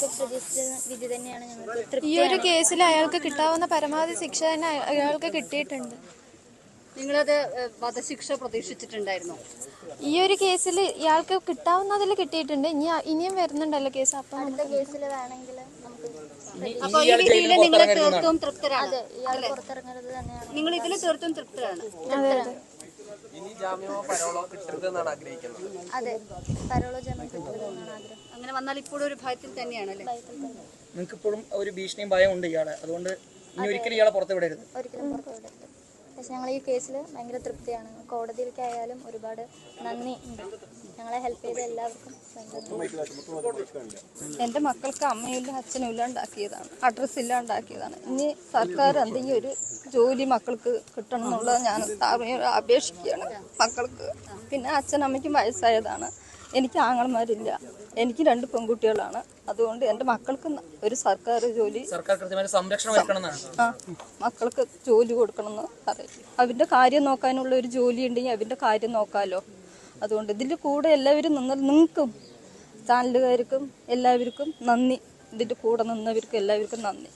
ഞങ്ങൾക്ക് പ്രതീക്ഷിച്ച വിധി തന്നെയാണ് ഞങ്ങൾക്ക്. ഈ ഒരു കേസിൽ അയാൾക്ക് കിട്ടാവുന്ന പരമാവധി ശിക്ഷ തന്നെ അയാൾക്ക് കിട്ടിയിട്ടുണ്ട്. നിങ്ങളത് വധശിക്ഷ പ്രതീക്ഷിച്ചിട്ടുണ്ടായിരുന്നോ? ഈ ഒരു കേസിൽ ഇയാൾക്ക് കിട്ടാവുന്നതിൽ കിട്ടിയിട്ടുണ്ട്. ഇനി ഇനിയും വരുന്നുണ്ടല്ലോ കേസ് അപ്പൊ അടുത്ത കേസിൽ വേണമെങ്കിൽ നമുക്ക് അപ്പൊ ഈ രീതിയിൽ നിങ്ങൾ തീർത്തും തൃപ്തരാണ് നിങ്ങൾ ഇതിൽ തീർത്തും തൃപ്തരാണ്. അതെ അതെ. ഇനി ജാമ്യമോ പരോളോ കിട്ടരുതെന്നാണ് ആഗ്രഹിക്കുന്നത്. അതെ പരോളോ ജാമ്യം കിട്ടുന്നതെന്നാണ് ആഗ്രഹം. അങ്ങനെ വന്നാൽ ഇപ്പോഴും ഒരു ഭയത്തിൽ തന്നെയാണ് അല്ലേ? നിങ്ങൾക്ക് ഇപ്പോഴും ഒരു ഭീഷണിയും ഭയം ഉണ്ട് ഇയാളെ. അതുകൊണ്ട് ഇനി ഒരിക്കലും ഇയാളെ പുറത്ത് വിടരുത്. ഒരിക്കലും പുറത്തു വിടരുത്. പക്ഷെ ഞങ്ങൾ ഈ കേസിൽ ഭയങ്കര തൃപ്തിയാണ്. കോടതിയിലേക്കായാലും ഒരുപാട് നന്ദി ഉണ്ട്. ഞങ്ങളെ ഹെൽപ്പ് ചെയ്ത എല്ലാവർക്കും എന്റെ എന്റെ മക്കൾക്ക് അമ്മയില്ല അച്ഛനും ഇല്ലാണ്ടാക്കിയതാണ് അഡ്രസ്സ് ഇല്ലാണ്ടാക്കിയതാണ് ഇനി സർക്കാർ എന്തെങ്കിലും ഒരു ജോലി മക്കൾക്ക് കിട്ടണം എന്നുള്ളത് ഞാൻ അപേക്ഷിക്കുകയാണ് മക്കൾക്ക്. പിന്നെ അച്ഛനമ്മയ്ക്കും വയസ്സായതാണ്. എനിക്ക് ആങ്ങളമാരില്ല. എനിക്ക് രണ്ട് പെൺകുട്ടികളാണ്. അതുകൊണ്ട് എന്റെ മക്കൾക്ക് ഒരു സർക്കാർ ജോലി ആ മക്കൾക്ക് ജോലി കൊടുക്കണമെന്ന് പറയും. അവന്റെ കാര്യം നോക്കാനുള്ള ഒരു ജോലി ഉണ്ടെങ്കിൽ അവന്റെ കാര്യം നോക്കാമല്ലോ അതുകൊണ്ട് ഇതിന്റെ കൂടെ എല്ലാവരും നിന്നാൽ നിങ്ങൾക്കും ചാനലുകാർക്കും എല്ലാവർക്കും നന്ദി. ഇതിന്റെ കൂടെ നിന്നവർക്കും എല്ലാവർക്കും നന്ദി.